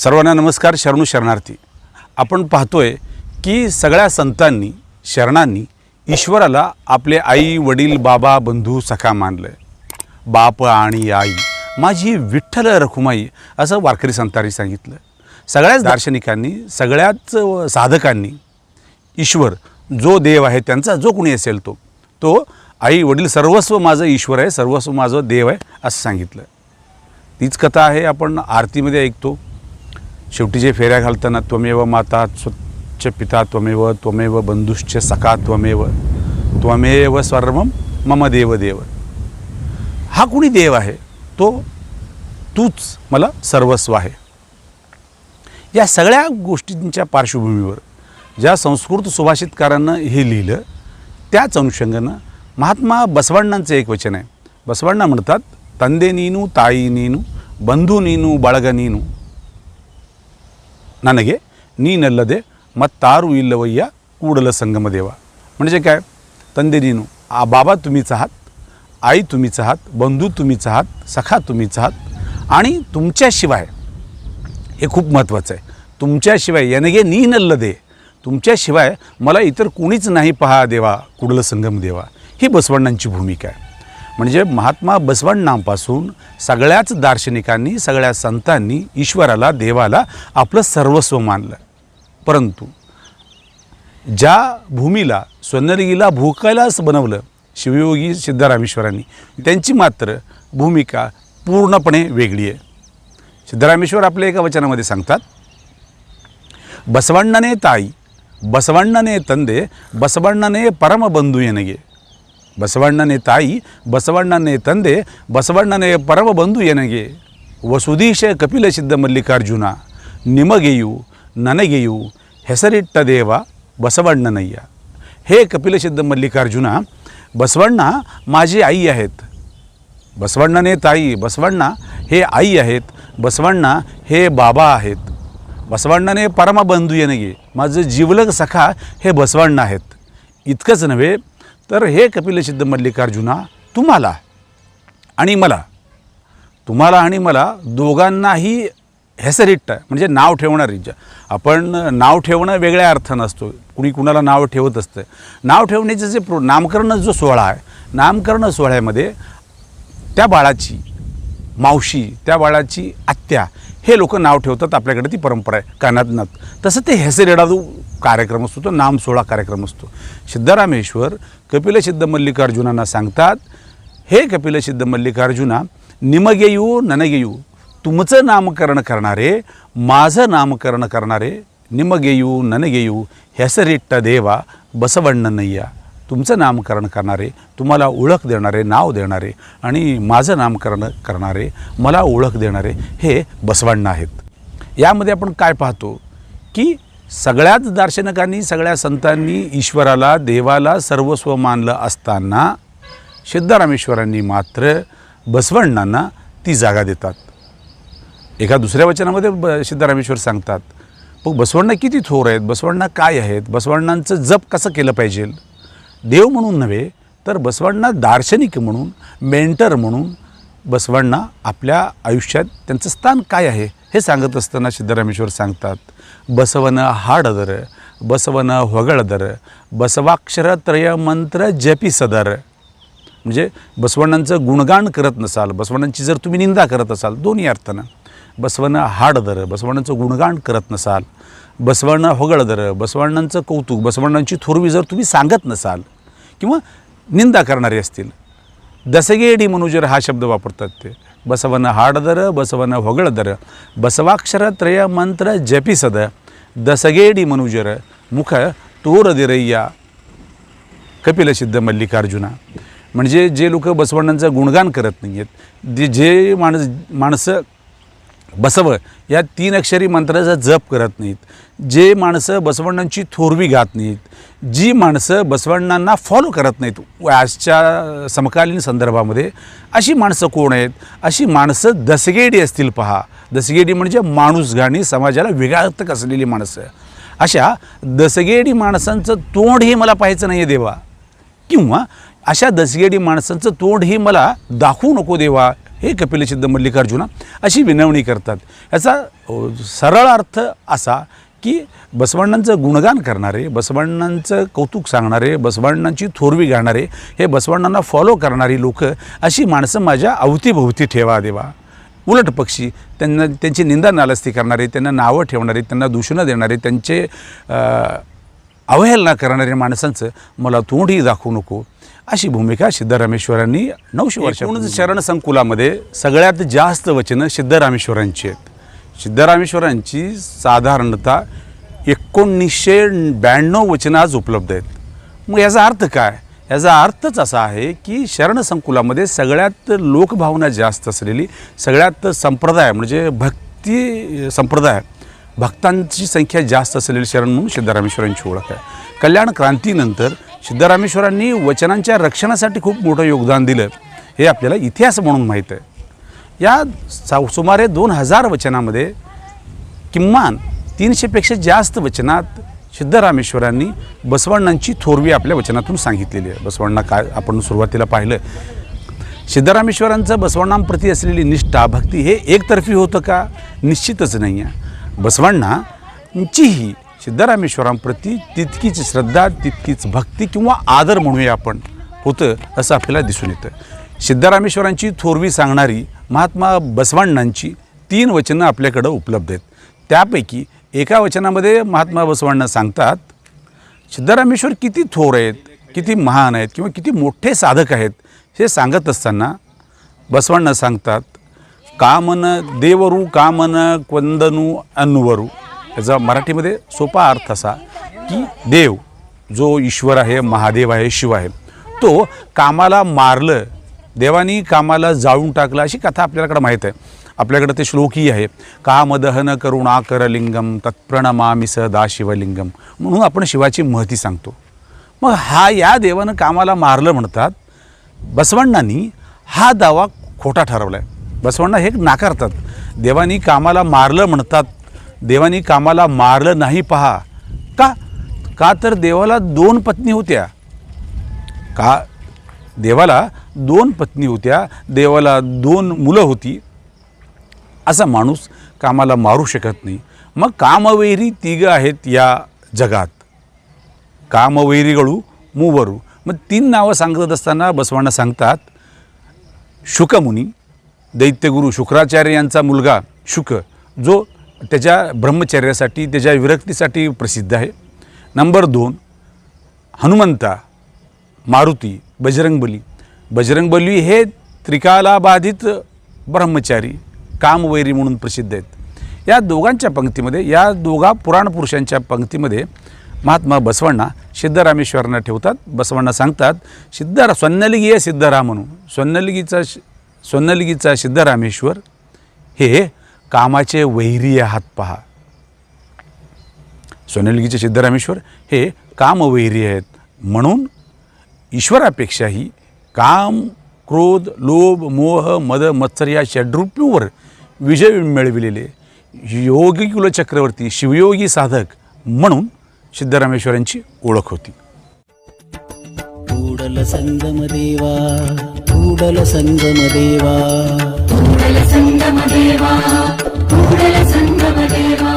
सर्वांना नमस्कार शरणू शरणार्थी. आपण पाहतोय की सगळ्या संतांनी शरणांनी ईश्वराला आपले आई वडील बाबा बंधू सखा मानलं बाप आणि आई. माझी विठ्ठल रखुमाई असं वारकरी संतांनी सांगितलं. सगळ्याच दार्शनिकांनी सगळ्याच साधकांनी ईश्वर जो देव आहे त्यांचा जो कोणी असेल तो तो आई वडील सर्वस्व माझं ईश्वर आहे सर्वस्व माझं देव आहे असं सांगितलं. तीच कथा आहे आपण आरतीमध्ये ऐकतो. शेवटी जे फेऱ्या घालताना त्वमेव माता स्वच्छ पिता त्वमेव त्वमेव बंधुश्च सखा त्वमेव त्वमेव सर्व मम देव देव. हा कुणी देव आहे? तो तूच मला सर्वस्व आहे. या सगळ्या गोष्टींच्या पार्श्वभूमीवर ज्या संस्कृत सुभाषितकारांना हे लिहिलं त्याच अनुषंगानं महात्मा बसवण्णांचं एक वचन आहे. बसवण्णा म्हणतात तंदे नीनू ताई नीनू बंधू नीनू बाळग नीनू. ನನಗೆ ನೀನಲ್ಲದೆ मत्तारू इल्लवय्या ಕೂಡಲ संगम देवा म्हणजे काय तंदे नीनू आ बाबा तुम्हीच आहात आई तुम्हीच आहात बंधू तुम्हीच आहात सखा तुम्हीच आहात आणि तुमच्याशिवाय हे खूप महत्त्वाचं आहे तुमच्याशिवाय यानगे नी नल्लदे तुमच्याशिवाय मला इतर कोणीच नाही पहा देवा कुडल संगम देवा ही बसवण्णांची भूमिका आहे म्हणजे महात्मा बसवण्णांपासून सगळ्याच दार्शनिकांनी सगळ्या संतांनी ईश्वराला देवाला आपलं सर्वस्व मानलं. परंतु ज्या भूमीला स्वर्णरिगीला भूकैलास बनवलं शिवयोगी सिद्धरामेश्वरांनी त्यांची मात्र भूमिका पूर्णपणे वेगळी आहे. सिद्धरामेश्वर आपल्या एका वचनामध्ये सांगतात बसवण्णने ताई बसवण्णने तंदे बसवण्णने परमबंधू येणगे. ಬಸವಣ್ಣನೇ ತಾಯಿ ಬಸವಣ್ಣನೇ ತಂದೆ ಬಸವಣ್ಣನೇ ಪರಮ ಬಂಧು ಎನಗೆ ವಸುದೀಶ ಕಪಿಲ ಸಿದ್ಧ ಮಲ್ಲಿಕಾರ್ಜುನ ನಿಮಗೆಯೂ ನನಗೆಯೂ ಹೆಸರಿಟ್ಟ ದೇವ ಬಸವಣ್ಣನಯ್ಯ हे कपिलसिद्ध मल्लिकार्जुना बसवण्णा माझी आई आहेत बसवण्णाने ताई बसवण्णा हे आई आहेत बसवण्णा हे बाबा आहेत बसवण्णाने परमबंधू येणगे माझं जीवलग सखा हे बसवण्णा आहेत इतकंच नव्हे तर हे कपिलसिद्ध मल्लिकार्जुना तुम्हाला आणि मला तुम्हाला आणि मला दोघांनाही हेसरिट्ट म्हणजे नाव ठेवणारी आपण नाव ठेवणं वेगळ्या अर्थानं असतो. कुणी कुणाला नाव ठेवत असतं. नाव ठेवण्याचं जे प्रो नामकरण जो सोहळा आहे नामकरण सोहळ्यामध्ये त्या बाळाची मावशी त्या बाळाची आत्या हे लोक नाव ठेवतात आपल्याकडे ती परंपरा आहे. कानातनात तसं ते हेसरेडादू कार्यक्रम असतो तो नाम सोहळा कार्यक्रम असतो. सिद्धरामेश्वर कपिलसिद्ध मल्लिकार्जुनांना सांगतात हे कपिलसिद्ध मल्लिकार्जुना निमगेयू ननगेयू तुमचं नामकरण करणारे माझं नामकरण करणारे निमगेयू ननगेयू हेसरिट्ट देवा बसवण्णनय्या तुमचं नामकरण करणारे तुम्हाला ओळख देणारे नाव देणारे आणि माझं नामकरण करणारे मला ओळख देणारे हे बसवण्ण आहेत. यामध्ये आपण काय पाहतो? की सगळ्याच दार्शनिकांनी सगळ्या संतांनी ईश्वराला देवाला सर्वस्व मानलं असताना सिद्धरामेश्वरांनी मात्र बसवण्णांना ती जागा देतात. एका दुसऱ्या वचनामध्ये ब सिद्धरामेश्वर सांगतात मग बसवण्णा किती थोर आहेत? बसवण्णा काय आहेत? बसवण्णांचं जप कसं केलं पाहिजे? देव म्हणून नव्हे तर बसवण्णा दार्शनिक म्हणून मेंटर म्हणून बसवण्णा आपल्या आयुष्यात त्यांचं स्थान काय आहे? हे सांगत असताना सिद्धरामेश्वर सांगतात ಬಸವನ ಹಾಡದರ ಬಸವನ ಹೊಗಳದರ बसवाक्षर त्रय मंत्र जपी सदर म्हणजे बसवण्णांचं गुणगान करत नसाल बसवण्णांची जर तुम्ही निंदा करत असाल दोन्ही अर्थानं बसवण हाडदर बसवण्णांचं गुणगान करत नसाल बसवण्ण होगळदर बसवण्णांचं कौतुक बसवण्णांची थोरवी जर तुम्ही सांगत नसाल किंवा निंदा करणारे असतील दसगेडी मनुजर हा शब्द वापरतात ते बसवन हाडदर बसवन होगळदर बसवाक्षर त्रय मंत्र जपिसद दसगेडी मनुजर मुख तोर दिरय्या कपिलसिद्ध मल्लिकार्जुना म्हणजे जे लोक बसवण्णांचं गुणगान करत नाही आहेत जे जे माणस माणसं बसव. या तीन अक्षरी मंत्राचा जप करत नाहीत. जे माणसं बसवण्णांची थोरवी घात नाहीत जी माणसं बसवण्णांना फॉलो करत नाहीत आजच्या समकालीन संदर्भामध्ये अशी माणसं कोण आहेत? अशी माणसं दसगेडी असतील पहा. दसगेडी म्हणजे माणूस गाणी समाजाला विघातक असलेली माणसं. अशा दसगेडी माणसांचं तोंडही मला पाहायचं नाही आहे देवा. किंवा अशा दसगेडी माणसांचं तोंडही मला दाखवू नको देवा. हे कपिलसिद्ध मल्लिकार्जुना अशी विनवणी करतात. याचा सरळ अर्थ असा की बसवण्णांचं गुणगान करणारे बसवण्णांचं कौतुक सांगणारे बसवण्णांची थोरवी घालणारे हे बसवण्णांना फॉलो करणारी लोक अशी माणसं माझ्या अवतीभोवती ठेवा देवा. उलट पक्षी त्यांना त्यांची निंदा नालस्ती करणारे त्यांना नावं ठेवणारे त्यांना दूषणं देणारे त्यांचे अवहेलना करणाऱ्या माणसांचं मला तोंडही दाखवू नको. अशी भूमिका सिद्धरामेश्वरांनी नऊशे वर्षापूर्वी शरण संकुलामध्ये सगळ्यात जास्त वचनं सिद्धरामेश्वरांची आहेत. सिद्धरामेश्वरांची साधारणतः एकोणीसशे ब्याण्णव वचनं आज उपलब्ध आहेत. मग याचा अर्थ काय? याचा अर्थच असा आहे की शरण संकुलामध्ये सगळ्यात लोकभावना जास्त असलेली सगळ्यात संप्रदाय म्हणजे भक्ती संप्रदाय भक्तांची संख्या जास्त असलेली शरण म्हणून सिद्धरामेश्वरांची ओळख आहे. कल्याण क्रांतीनंतर सिद्धरामेश्वरांनी वचनांच्या रक्षणासाठी खूप मोठं योगदान दिलं. हे आपल्याला इतिहास म्हणून माहीत आहे. या सा सुमारे दोन हजार वचनामध्ये किमान तीनशेपेक्षा जास्त वचनात सिद्धरामेश्वरांनी बसवण्णांची थोरवी आपल्या वचनातून सांगितलेली आहे. बसवण्णा काय आपण सुरुवातीला पाहिलं. सिद्धरामेश्वरांचं बसवण्णांप्रती असलेली निष्ठा भक्ती हे एकतर्फी होतं का? निश्चितच नाही आहे बसवण्णांचीही सिद्धरामेश्वरांप्रती तितकीच श्रद्धा तितकीच भक्ती किंवा आदर म्हणूया आपण होतं असं आपल्याला दिसून येतं. सिद्धरामेश्वरांची थोरवी सांगणारी महात्मा बसवण्णांची तीन वचनं आपल्याकडं उपलब्ध आहेत. त्यापैकी एका वचनामध्ये महात्मा बसवण्णा सांगतात सिद्धरामेश्वर किती थोर आहेत किती महान आहेत किंवा किती मोठे साधक आहेत हे सांगत असताना बसवण्णा सांगतात कामन देवरू कामन क्वंदनू अन्वरू. याचा मराठीमध्ये सोपा अर्थ असा की देव जो ईश्वर आहे महादेव आहे शिव आहे तो कामाला मारलं देवानी कामाला जाळून टाकलं अशी कथा आपल्याकडे माहीत आहे. आपल्याकडे ते श्लोकही आहे कामदहन करुणाकर लिंगम तत्प्रणमामि सदा शिवलिंगम म्हणून आपण शिवाची महती सांगतो. मग हा या देवानं कामाला मारलं म्हणतात बसवण्णांनी हा दावा खोटा ठरवला आहे बसवण्णा हे नाकारतात. देवानी कामाला मारलं म्हणतात देवानी कामाला मारलं नाही पहा. का? का तर देवाला दोन पत्नी होत्या. का? देवाला दोन पत्नी होत्या. देवाला दोन मुलं होती. असा माणूस कामाला मारू शकत नाही. मग कामवैरी तिघ आहेत या जगात. कामवैरीगळू मूवरू. मग तीन नावं सांगत असताना बसवांना सांगतात शुकमुनी दैत्यगुरु शुक्राचार्य यांचा मुलगा शुक जो त्याच्या ब्रह्मचर्यासाठी त्याच्या विरक्तीसाठी प्रसिद्ध आहे. नंबर दोन हनुमंता मारुती बजरंगबली बजरंगबली हे त्रिकालाबाधित ब्रह्मचारी कामवैरी म्हणून प्रसिद्ध आहेत. या दोघांच्या पंक्तीमध्ये या दोघा पुराण पुरुषांच्या पंक्तीमध्ये महात्मा बसवण्णा सिद्धरामेश्वरांना ठेवतात. बसवण्णा सांगतात सिद्धरा स्वन्नलिगी आहे सिद्धराम म्हणून स्वन्नलिगीचा शि- स्वन्नलिगीचा सिद्धरामेश्वर हे कामाचे वैरी आहात पहा. सोनलगीचे सिद्धरामेश्वर हे कामवैरी आहेत. म्हणून ईश्वरापेक्षाही काम क्रोध लोभ मोह मद मत्सर या षड्रूपीवर विजय मिळविलेले योगी कुलचक्रवर्ती शिवयोगी साधक म्हणून सिद्धरामेश्वरांची ओळख होती. संगम देवा संगम देवा. కూడల సంగమ దేవా కూడల సంగమ దేవా